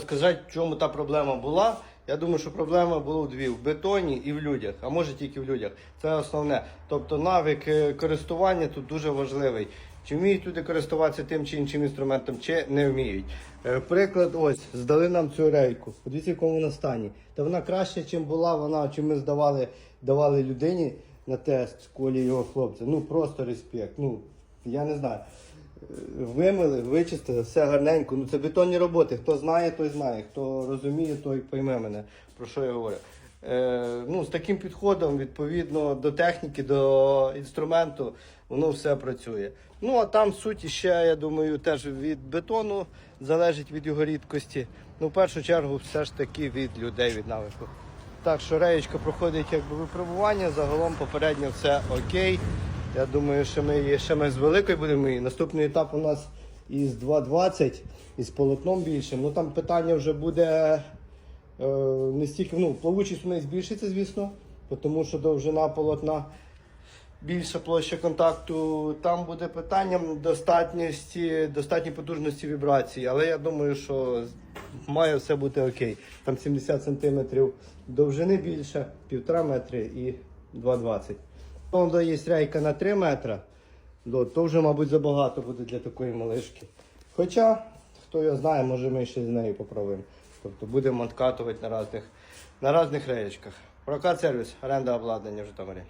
Сказати, в чому та проблема була. Я думаю, що проблема була дві в бетоні і в людях, а може тільки в людях. Це основне. Тобто навик е, користування тут дуже важливий. Чи вміють люди користуватися тим чи іншим інструментом, чи не вміють. Е, Приклад, ось, здали нам цю рейку. Подивіться, в якому вона стані. Та вона краще, чим була вона, чим ми здавали давали людині на тест в школі його хлопця. Ну просто респект. Ну, я не знаю. Вимили, вичистили, все гарненько. Ну це бетонні роботи. Хто знає, той знає. Хто розуміє, той пойме мене, про що я говорю. Е, ну, з таким підходом, відповідно, до техніки, до інструменту, воно все працює. Ну, а там суть ще, я думаю, теж від бетону залежить від його рідкості. Ну, в першу чергу, все ж таки від людей, від навику. Так що реєчка проходить якби випробування, загалом попередньо все окей. Я думаю, що ми її ще ми з великою будемо. її. Наступний етап у нас із 2.20, із полотном більшим. Ну там питання вже буде е, не стільки, ну, плавучість у неї збільшиться, звісно, тому що довжина полотна більша площа контакту. Там буде питанням достатності, достатньої потужності вібрації. Але я думаю, що має все бути окей. Там 70 см довжини більше, 1,5 метри і 2,20. Вон є рейка на 3 метри. То вже, мабуть, забагато буде для такої малишки. Хоча, хто його знає, може ми ще з нею попробуємо. Тобто будемо откатувати на різних, на різних реєчках. Прокат сервіс, оренда обладнання в Житомирі.